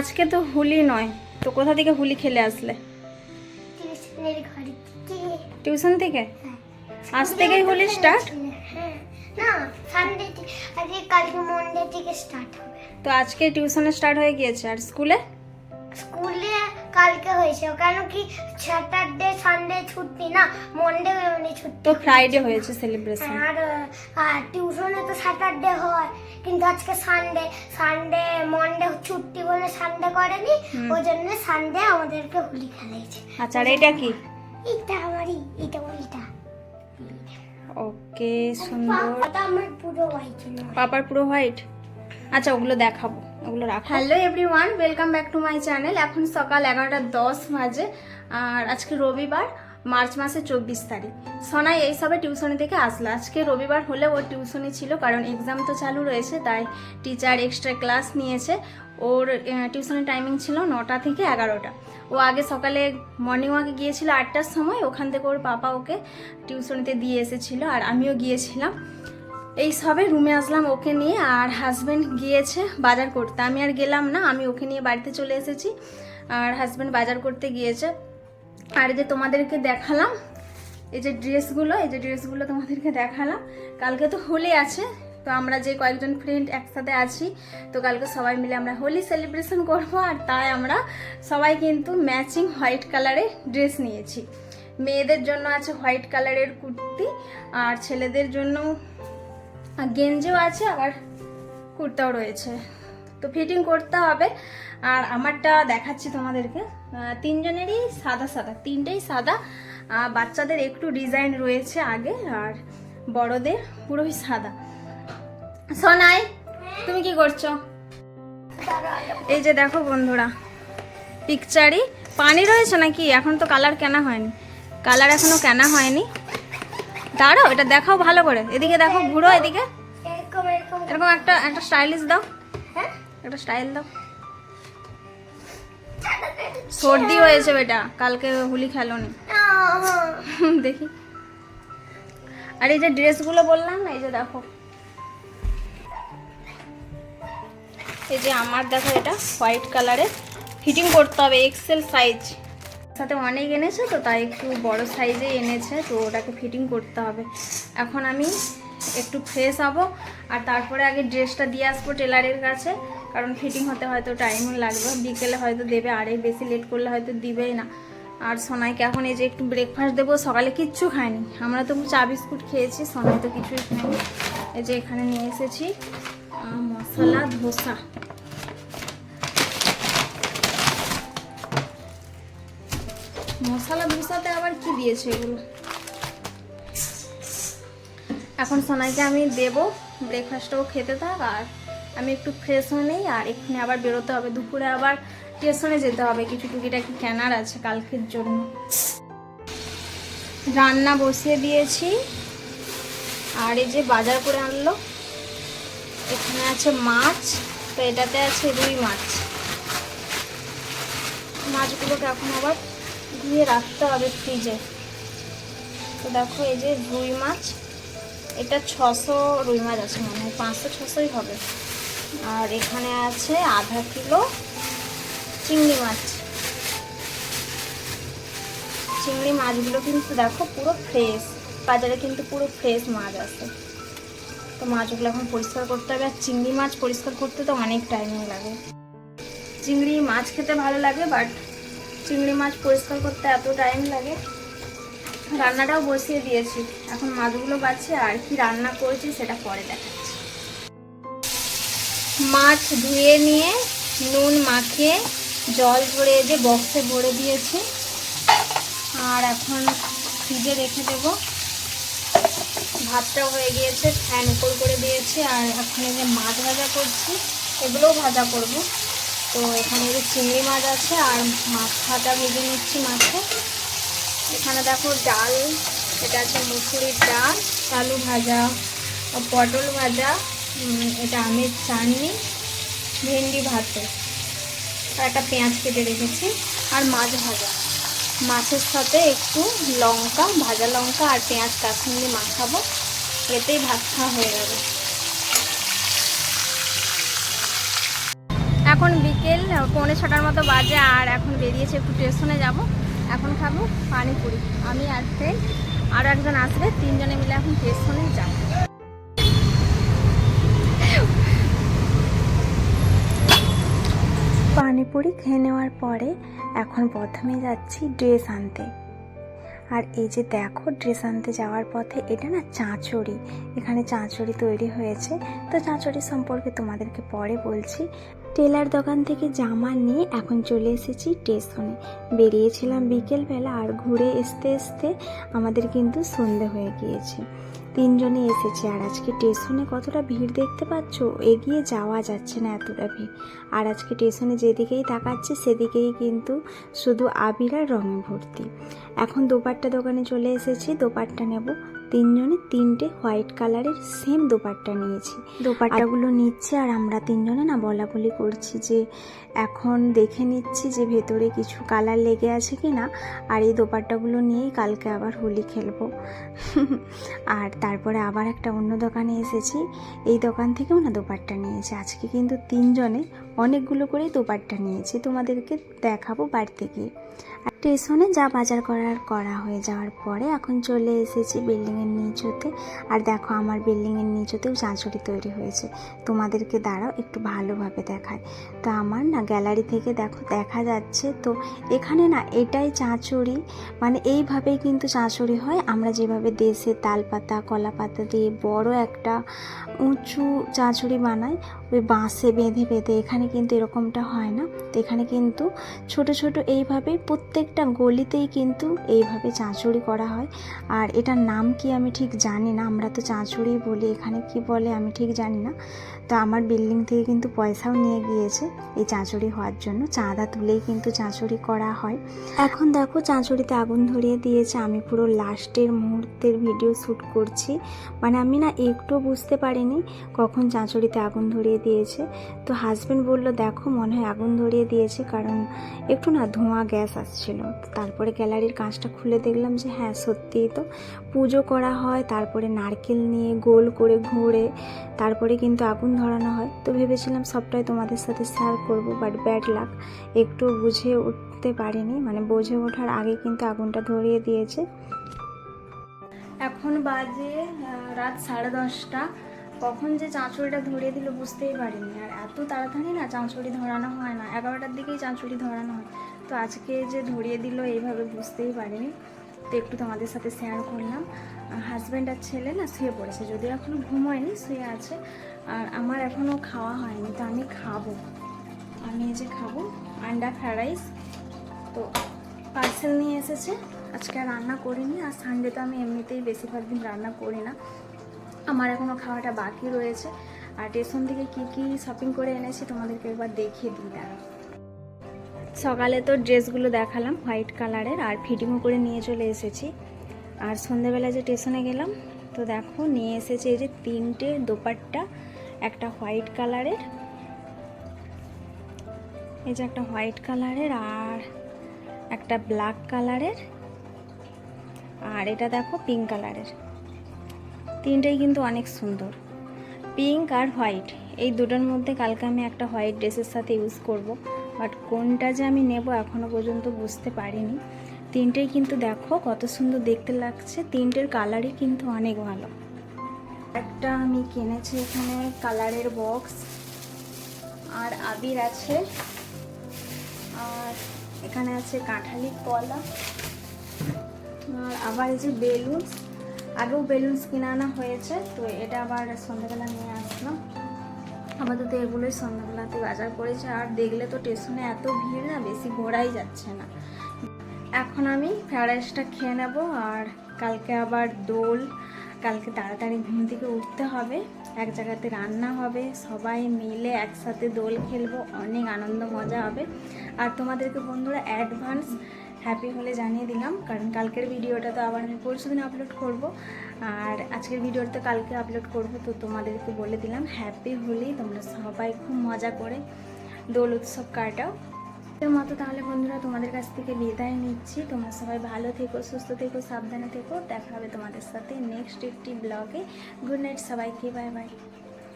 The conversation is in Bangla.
আজকে তো হোলি নয় তো কোথা থেকে হোলি খেলে আসলে? টিউশন থেকে? হ্যাঁ। আজ থেকেই হোলি স্টার্ট হ্যাঁ। তো আজকে টিউশনে স্টার্ট হয়ে গিয়েছে আর স্কুলে? স্কুলে কালকে হয়েছে। কেন কি স্যাটারডে সানডে ছুটি না মন্ডে মানে ছুটি তো ফ্রাইডে হয়েছে সেলিব্রেশন আর আর টিউশনে তো স্যাটারডে হয় কিন্তু আজকে সানডে সানডে মন্ডে ছুটি বলে সানডে করেনি ওই জন্য সানডে আমাদেরকে হোলি খেলাইছে। আচ্ছা আর এটা কি? এটা আমারই এটা ওইটা ওকে সুন্দর। আমার পুরো হোয়াইট পাপার পুরো হোয়াইট আচ্ছা ওগুলো দেখাবো। ওগুলো রাখো। Hello everyone, welcome back to my channel. এখন সকাল এগারোটা দশ বাজে, আর আজকে রবিবার, মার্চ মাসের চব্বিশ তারিখ। সোনাই এই সবে টিউশনি থেকে আসলো। আজকে রবিবার হলে ওর টিউশনি ছিল, কারণ এক্সাম তো চালু রয়েছে, তাই টিচার এক্সট্রা ক্লাস নিয়েছে। ওর টিউশনের টাইমিং ছিল নটা থেকে এগারোটা। ও আগে সকালে মর্নিং ওয়াকে গিয়েছিল আটটার সময়, ওখান থেকে ওর পাপা ওকে টিউশনিতে দিয়ে এসেছিল, আর আমিও গিয়েছিলাম। এই সবে রুমে আসলাম ওকে নিয়ে আর হাজব্যান্ড গিয়েছে বাজার করতে। আমি আর গেলাম না, আমি ওকে নিয়ে বাড়িতে চলে এসেছি। আর হাজব্যান্ড বাজার করতে গিয়েছে। আর যে তোমাদেরকে দেখালাম, এই যে ড্রেসগুলো এই যে ড্রেসগুলো তোমাদেরকে দেখালাম। কালকে তো হোলি আছে, তো আমরা যে কয়েকজন ফ্রেন্ড একসাথে আছি, তো কালকে সবাই মিলে আমরা হোলি সেলিব্রেশন করব। আর তাই আমরা সবাই কিন্তু ম্যাচিং হোয়াইট কালারের ড্রেস নিয়েছি। মেয়েদের জন্য আছে হোয়াইট কালারের কুর্তি, আর ছেলেদের জন্য গেঞ্জিও আছে আবার কুর্তাও রয়েছে। তো ফিটিং করতে হবে। আর আমারটা দেখাচ্ছি তোমাদেরকে। তিনজনেরই সাদা সাদা তিনটেই সাদা। বাচ্চাদের একটু ডিজাইন রয়েছে আগে আর বড়দের পুরোই সাদা। সোনাই তুমি কি করছ? এই যে দেখো বন্ধুরা পিকচারই পানি রয়েছে নাকি? এখন তো কালার কেনা হয়নি। কালার এখনও কেনা হয়নি। দাঁড়াও এটা দেখাও ভালো করে। এদিকে দেখো ঘুরো এদিকে। এরকম একটা একটা স্টাইলিশ দাও। হ্যাঁ? একটা স্টাইল দাও। সর্দি হয়েছে বেটা কালকে হোলি খেলোনি। দেখি। আর এই যে ড্রেসগুলো বললাম না এই যে দেখো। এই যে আমার দেখো এটা হোয়াইট কালারের ফিটিং করতে হবে এক্সেল সাইজ সাথে অনেক এনেছে তো, তাই একটু বড় সাইজে এনেছে, তো ওটাকে ফিটিং করতে হবে। এখন আমি একটু ফ্রেশ হব, আর তারপরে আগে ড্রেসটা দিয়ে আসব টেলারের কাছে, কারণ ফিটিং হতে হয়তো টাইমও লাগবে। বিকেলে হয়তো দেবে আর বেশি লেট করলে হয়তো দিবেই না। আর সোনাইকে এখন এই যে একটু ব্রেকফাস্ট দেবো, সকালে কিচ্ছু খায়নি। আমরা তো চা বিস্কুট খেয়েছি, সোনাই তো কিছুই খায়নি। এই যে এখানে নিয়ে এসেছি মশলা, ধোসা। মশলা ধোসাতে আবার কি দিয়েছে এগুলো? এখন সোনাইকে আমি দেব ব্রেকফাস্টটাও খেতে থাক, আর আমি একটু ফ্রেশ হয়ে নেই, আর এখানে আবার বেরোতে হবে। দুপুরে আবার স্টেশনে যেতে হবে, কিছু টুকিটাকি কেনার আছে কালকের জন্য। রান্না বসিয়ে দিয়েছি, আর এই যে বাজার করে আনলো, এখানে আছে মাছ, তো এটাতে আছে রুই মাছ। মাছগুলোকে এখন আবার ধুয়ে রাখতে হবে ফ্রিজে। তো দেখো এই যে রুই মাছ, এটা ছশো রুই মাছ আছে মনে পাঁচশো ছশোই হবে। আর এখানে আছে আধা কিলো চিংড়ি মাছ। চিংড়ি মাছগুলো কিন্তু দেখো পুরো ফ্রেশ বাজারে কিন্তু পুরো ফ্রেশ মাছ আছে। তো মাছগুলো এখন পরিষ্কার করতে হবে, আর চিংড়ি মাছ পরিষ্কার করতে তো অনেক টাইমিং লাগে। চিংড়ি মাছ খেতে ভালো লাগে বাট চিংড়ি মাছ পরিষ্কার করতে এত টাইম লাগে। রান্নাটাও বসিয়ে দিয়েছি। এখন মাছগুলো বাচ্ছে আর কি রান্না করেছি সেটা পরে দেখাচ্ছি। মাছ ধুয়ে নিয়ে নুন মাখিয়ে জল ভরে যে বক্সে ভরে দিয়েছি। আর এখন ফ্রিজে রেখে দেব। ভাতটা হয়ে গিয়েছে, ফ্যান উপর করে দিয়েছি। আর এখন যে মাছ ভাজা করছি, এগুলোও ভাজা করব। তো এখানে যে চিংড়ি মাছ আছে আর মাছ ভাজা ভেজে নিচ্ছি মাছে। এখানে দেখো ডাল, এটা আছে মুসুরির ডাল, আলু ভাজা, পটল ভাজা এটা আমের চাটনি, ভেন্ডি ভাতে। আর একটা পেঁয়াজ কেটে রেখেছি আর মাছ ভাজা। মাছের সাথে একটু লঙ্কা, ভাজা লঙ্কা আর পেঁয়াজ কাশ্মীরি মাখাবো। এতেই ভাত খাওয়া হয়ে যাবে। এখন বিকেল পৌনে ছটার মতো বাজে আর এখন বেরিয়েছে একটু স্টেশনে যাব। এখন খাব পানিপুরি আমি আর ফ্রেন্ড আরও একজন আসবে, তিনজনে মিলে এখন স্টেশনে যাব। পানিপুরি খেয়ে নেওয়ার পরে এখন প্রথমে যাচ্ছি ড্রেস আনতে। আর এই যে দেখো, ড্রেস আনতে যাওয়ার পথে এটা না চাঁচড়ি। এখানে চাঁচড়ি তৈরি হয়েছে। তো চাঁচড়ি সম্পর্কে তোমাদেরকে পরে বলছি। টেলার দোকান থেকে জামা নিয়ে এখন চলে এসেছি স্টেশনে। বেরিয়েছিলাম বিকেলবেলা আর ঘুরে আসতে আসতে আমাদের কিন্তু সন্ধে হয়ে গিয়েছে। তিনজনে এসেছি আর আজকে স্টেশনে কতটা ভিড় দেখতে পাচ্ছ? এগিয়ে যাওয়া যাচ্ছে না এতটা ভিড়। আর আজকে স্টেশনে যেদিকেই তাকাচ্ছে সেদিকেই কিন্তু শুধু আবির আর রঙে ভর্তি। এখন দোপাট্টা দোকানে চলে এসেছি, দোপাট্টা নেব। তিনজনে তিনটে হোয়াইট কালারের সেম দোপাট্টা নিয়েছি। দোপাট্টাগুলো নিচ্ছে আর আমরা তিনজনে না বলা বলি করছি যে এখন দেখে নিচ্ছি যে ভেতরে কিছু কালার লেগে আছে কি না। আর এই দোপাট্টাগুলো নিয়েই কালকে আবার হোলি খেলব। আর তারপরে আবার একটা অন্য দোকানে এসেছি। এই দোকান থেকেও না দোপাট্টা নিয়েছি। আজকে কিন্তু তিনজনে অনেকগুলো করেই দোপাট্টা নিয়েছি। তোমাদেরকে দেখাবো বাড়িতে গিয়ে। স্টেশনে যা বাজার করার করা হয়ে যাওয়ার পরে এখন চলে এসেছি বিল্ডিংয়ের নিচুতে। আর দেখো, আমার বিল্ডিংয়ের নিচুতেও চাঁচড়ি তৈরি হয়েছে। তোমাদেরকে দাঁড়াও, একটু ভালোভাবে দেখায় তো আমার না গ্যালারি থেকে দেখো, দেখা যাচ্ছে তো এখানে না এটাই চাঁচড়ি। মানে এইভাবেই কিন্তু চাঁচড়ি হয়। আমরা যেভাবে দেশে তালপাতা কলা পাতা দিয়ে বড় একটা উঁচু চাঁচড়ি বানাই ওই বাঁশে বেঁধে বেঁধে, এখানে কিন্তু এরকমটা হয় না। তো এখানে কিন্তু ছোট ছোট এইভাবে প্রত্যেকটা গলিতেই কিন্তু এইভাবে চাঁচুড়ি করা হয়। আর এটার নাম কি আমি ঠিক জানি না, আমরা তো চাঁচুড়ি বলি। এখানে কি বলে আমি ঠিক জানি না। তো আমার বিল্ডিং থেকে কিন্তু পয়সাও নিয়ে গিয়েছে এই চাঁচুড়ি হওয়ার জন্য। চাঁদা তুলেই কিন্তু চাঁচুড়ি করা হয়। এখন দেখো চাঁচুড়িতে আগুন ধরিয়ে দিয়েছে। আমি পুরো লাস্টের মুহূর্তের ভিডিও শ্যুট করছি। মানে আমি না একটু বুঝতে পারিনি কখন চাঁচুড়িতে আগুন ধরিয়ে দিয়েছে। তো হাজব্যান্ড বলল, দেখো, মনে হয় আগুন ধরিয়ে দিয়েছে, কারণ একটু না ধোঁয়া গ্যাস আসছিল। তারপরে গ্যালারির কাঁচটা খুলে দেখলাম যে হ্যাঁ সত্যিই তো। পুজো করা হয়, তারপরে নারকেল নিয়ে গোল করে ঘুরে, তারপরে কিন্তু আগুন ধরানো হয়। তো ভেবেছিলাম, সবটাই তোমাদের সাথে শেয়ার করব বাট ব্যাড লাক একটু বুঝে উঠতে পারিনি। মানে বুঝে ওঠার আগে কিন্তু আগুনটা ধরিয়ে দিয়েছে। এখন বাজে রাত সাড়ে দশটা। কখন যে চাঁচড়িটা ধরিয়ে দিল বুঝতেই পারিনি। আর এত তাড়াতাড়ি না চাঁচড়ি ধরানো হয় না, এগারোটার দিকেই চাঁচড়ি ধরানো হয়। তো আজকে যে ধরিয়ে দিল এইভাবে বুঝতেই পারিনি। তো একটু তোমাদের সাথে শেয়ার করলাম। হাজব্যান্ড আর ছেলে না শুয়ে পড়েছে, যদিও এখনও ঘুমোয়নি, শুয়ে আছে। আর আমার এখনও খাওয়া হয়নি, তো আমি খাব। আমি এই যে খাব, আন্ডা ফ্রাইড রাইস তো পার্সেল নিয়ে এসেছে। আজকে রান্না করিনি, আর সানডে তো আমি এমনিতেই বেশিরভাগ দিন রান্না করি না। আমার এখনও খাওয়াটা বাকি রয়েছে। আর স্টেশন থেকে কী কী শপিং করে এনেছি তোমাদেরকে একবার দেখিয়ে দিই দাঁড়া সকালে তো ড্রেসগুলো দেখালাম, হোয়াইট কালারের, আর ফিটিংও করে নিয়ে চলে এসেছি। আর সন্ধেবেলা যে স্টেশনে গেলাম, তো দেখো নিয়ে এসেছে এই যে তিনটে দোপাট্টা, একটা হোয়াইট কালারের, এই যে একটা হোয়াইট কালারের, আর একটা ব্ল্যাক কালারের, আর এটা দেখো পিঙ্ক কালারের। তিনটেই কিন্তু অনেক সুন্দর। পিঙ্ক আর হোয়াইট, এই দুটোর মধ্যে কালকে আমি একটা হোয়াইট ড্রেসের সাথে ইউজ করব। বাট কোনটা যে আমি নেব এখনও পর্যন্ত বুঝতে পারিনি। তিনটেই কিন্তু দেখো কত সুন্দর দেখতে লাগছে, তিনটের কালারই কিন্তু অনেক ভালো। একটা আমি কিনেছি এখানে কালারের বক্স, আর আবির আছে, আর এখানে আছে কাঁঠালি কলা, আর আবার এই যে বেলুনস আগেও বেলুনস কিনে আনা হয়েছে, তো এটা আবার সন্ধ্যাবেলা নিয়ে আসলাম। আপাতত এগুলোই সন্ধ্যাবেলাতে বাজার করেছে, আর দেখলে তো স্টেশনে এত ভিড় না, বেশি ঘোরাই যাচ্ছে না। এখন আমি ফ্রাইড রাইসটা খেয়ে নেব, আর কালকে আবার দোল, কালকে তাড়াতাড়ি ঘুম থেকে উঠতে হবে, এক জায়গাতে রান্না হবে, সবাই মিলে একসাথে দোল খেলব, অনেক আনন্দ, মজা হবে। আর তোমাদেরকে বন্ধুরা অ্যাডভান্স হ্যাপি হলে জানিয়ে দিলাম, কারণ কালকের ভিডিওটা তো আবার আমি পরশু দিন আপলোড করব। আর আজকের ভিডিওটা তো কালকে আপলোড করব, তো তোমাদেরকে বলে দিলাম, হ্যাপি হোলি, তোমরা সবাই খুব মজা করে দোল উৎসব কাটাও। এর মতো তাহলে বন্ধুরা তোমাদের কাছ থেকে বিদায় নিচ্ছি। তোমরা সবাই ভালো থেকো, সুস্থ থেকো, সাবধানে থেকো। দেখা হবে তোমাদের সাথে নেক্সট একটি ব্লগে গুড নাইট সবাইকে বাই বাই